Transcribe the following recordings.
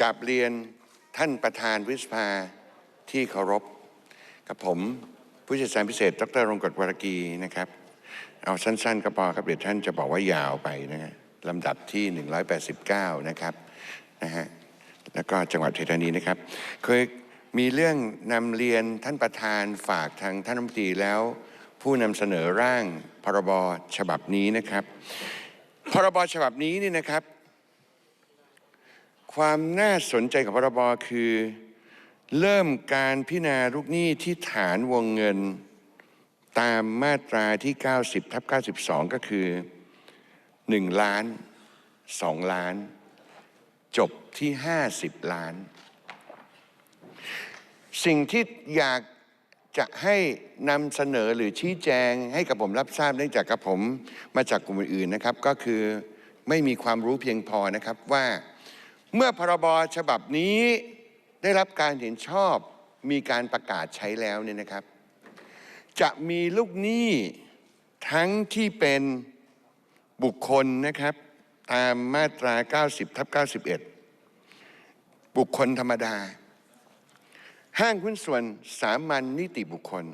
กับเรียนท่านประธานวิสภาที่เคารพ กับผมผู้จัดการพิเศษ ดรรงกฎวรกีนะครับ เอาสั้น ๆ ก็พอครับ เดี๋ยวท่านจะบอกว่ายาวไปนะฮะลำดับที่ 189 นะครับนะฮะแล้วก็จังหวัดเทธานีนะครับ เคยมีเรื่องนำเรียนท่านประธานฝากทางท่านรัฐมนตรีแล้ว ผู้นำเสนอร่างพรบฉบับนี้นะครับ พรบฉบับนี้นี่นะครับ ความน่าสนใจของพรบคือ เริ่มการพิจารณาลูกหนี้ที่ฐานวงเงิน ตามมาตราที่ 90ทับ92 ก็คือ 1 ล้าน 2 ล้าน จบที่ 50 ล้าน สิ่งที่อยากจะให้นำเสนอหรือชี้แจงให้กับผมรับทราบเนื่องจากกับผมมาจากกลุ่มอื่นๆนะครับ ก็คือไม่มีความรู้เพียงพอนะครับว่า เมื่อพรบฉบับนี้ได้รับการเห็นชอบมีการประกาศใช้แล้วเนี่ยนะครับ จะมีลูกหนี้ทั้งที่เป็นบุคคลนะครับ ตามมาตรา 90ทับ91 บุคคลธรรมดา ห้างหุ้นส่วนสามัญนิติบุคคล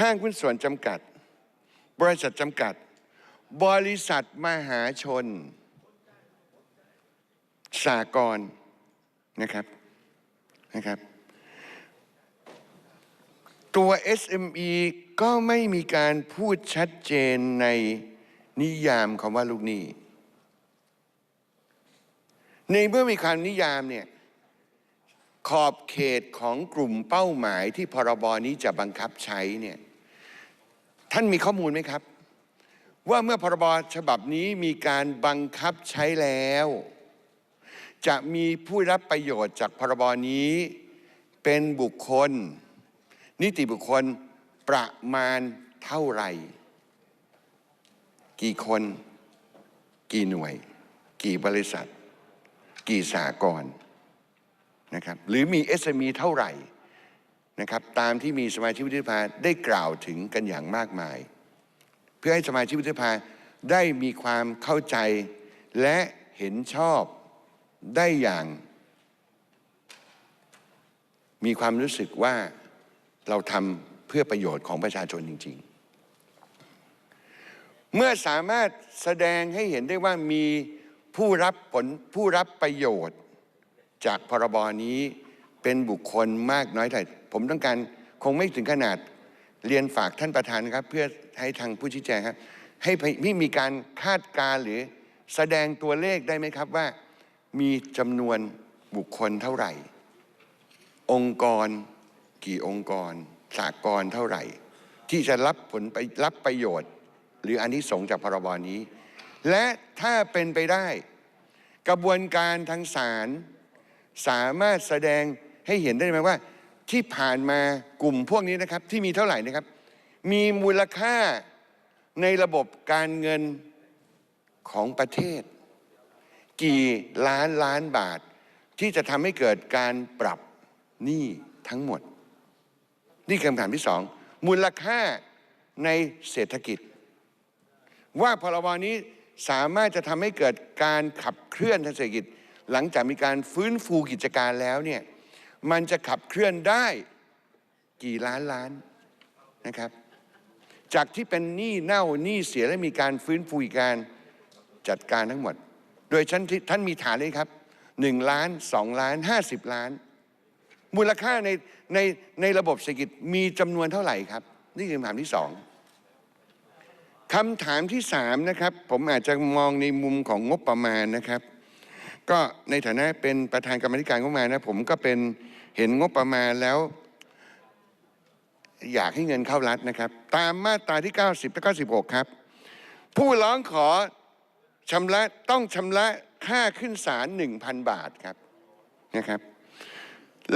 ห้างหุ้นส่วนจำกัด บริษัทจำกัด บริษัทมหาชน สากลนะครับนะครับ ตัว SME ก็ไม่มีการพูดชัดเจนในนิยามคำว่าลูกหนี้ ในเมื่อมีคำนิยามเนี่ยขอบเขตของกลุ่มเป้าหมายที่พรบนี้จะบังคับใช้เนี่ยท่านมีข้อมูลไหมครับ ว่าเมื่อพรบฉบับนี้มีการบังคับใช้แล้ว จะมีผู้รับประโยชน์จากพรบนี้ เป็นบุคคล นิติบุคคลประมาณเท่าไหร่ กี่คน กี่หน่วย กี่บริษัท กี่สากลนะครับหรือมี SME เท่าไหร่นะครับตามที่มีสมาชิกวุฒิสภาได้กล่าวถึงกันอย่างมากมาย เพื่อให้สมาชิกวุฒิสภาได้มีความเข้าใจและเห็นชอบ ได้อย่าง มีความรู้สึกว่าเราทำเพื่อประโยชน์ของประชาชนจริง ๆ เมื่อสามารถแสดงให้เห็นได้ว่ามีผู้รับผลผู้รับประโยชน์ จากพรบนี้เป็นบุคคลมากน้อยเท่าไหร่ผมต้องการคงไม่ถึงขนาดเรียนฝากท่านประธานครับ เพื่อให้ทางผู้ชี้แจงครับ ให้พี่มีการคาดการหรือแสดงตัวเลขได้ไหมครับว่า มีจำนวนบุคคลเท่าไหร่ องค์กร กี่องค์กร สากลเท่าไหร่ ที่จะรับผลไปรับประโยชน์ หรืออันนี้สงจากพรบนี้ และถ้าเป็นไปได้ กระบวนการทางศาลสามารถแสดงให้เห็นได้ไหมว่า ที่ผ่านมากลุ่มพวกนี้นะครับ ที่มีเท่าไหร่นะครับ มีมูลค่าในระบบการเงินของประเทศ กี่ล้านล้านบาท ที่จะทำให้เกิดการปรับหนี้ทั้งหมด นี่คำถามที่สองมูลค่าในเศรษฐกิจ ว่าพรบนี้สามารถจะทำให้เกิดการขับเคลื่อนทางเศรษฐกิจ หลังจากมีการฟื้นฟูกิจการแล้วเนี่ยมันจะขับเคลื่อนได้กี่ล้านล้านนะครับ จากที่เป็นหนี้เน่าหนี้เสียและมีการฟื้นฟูกิจการจัดการทั้งหมด โดยท่านที่ท่านมีฐานเลยครับ1ล้าน2ล้าน50 ล้าน มูลค่าในในในระบบเศรษฐกิจมีจำนวนเท่าไหร่ครับ นี่คือคำถามที่สองคำถามที่สามนะครับ ผมอาจจะมองในมุมของงบประมาณนะครับ ก็ในฐานะเป็นประธานกรรมธิการงบประมาณนะผมก็เป็นเห็นงบประมาณแล้ว อยากให้เงินเข้ารัฐนะครับ ตามมาตราที่ 90และ96 ครับ ผู้ร้องขอ ชำระต้องชำระค่าขึ้นศาล1,000 บาทครับนะครับ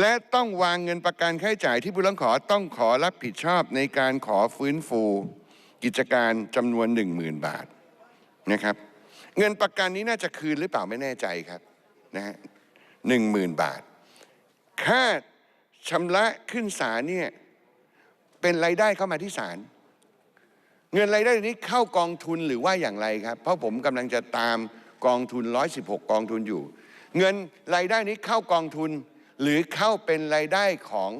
และต้องวางเงินประกันค่าใช้จ่ายที่ผู้ร้องขอต้องขอรับผิดชอบในการขอฟื้นฟูกิจการจำนวน 10,000 บาทนะครับ เงินประกันนี้น่าจะคืนหรือเปล่าไม่แน่ใจครับนะฮะหนึ่งหมื่นบาท ค่าชำระขึ้นศาลเนี่ยเป็นรายได้เข้ามาที่ศาล เงินรายได้นี้เข้ากองทุนหรือว่าอย่างไรครับ เพราะผมกำลังจะตามกองทุน 116 กองทุนอยู่ เงินรายได้นี้เข้ากองทุน หรือเข้าเป็นรายได้ของ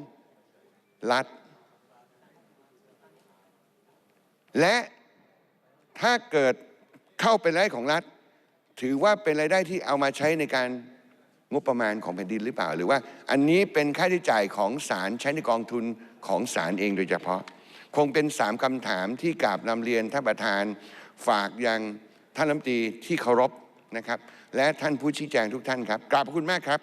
รัฐ และถ้าเกิดเข้าเป็นรายได้ของรัฐ ถือว่าเป็นรายได้ที่เอามาใช้ในการงบประมาณของแผ่นดินหรือเปล่า หรือว่าอันนี้เป็นค่าใช้จ่ายของศาลใช้ในกองทุนของศาลเองโดยเฉพาะ คงเป็นสามคำถามที่กราบนำเรียนท่านประธานฝากยังท่านรัฐมนตรีที่เคารพนะครับ และท่านผู้ชี้แจงทุกท่านครับกราบขอบคุณมากครับ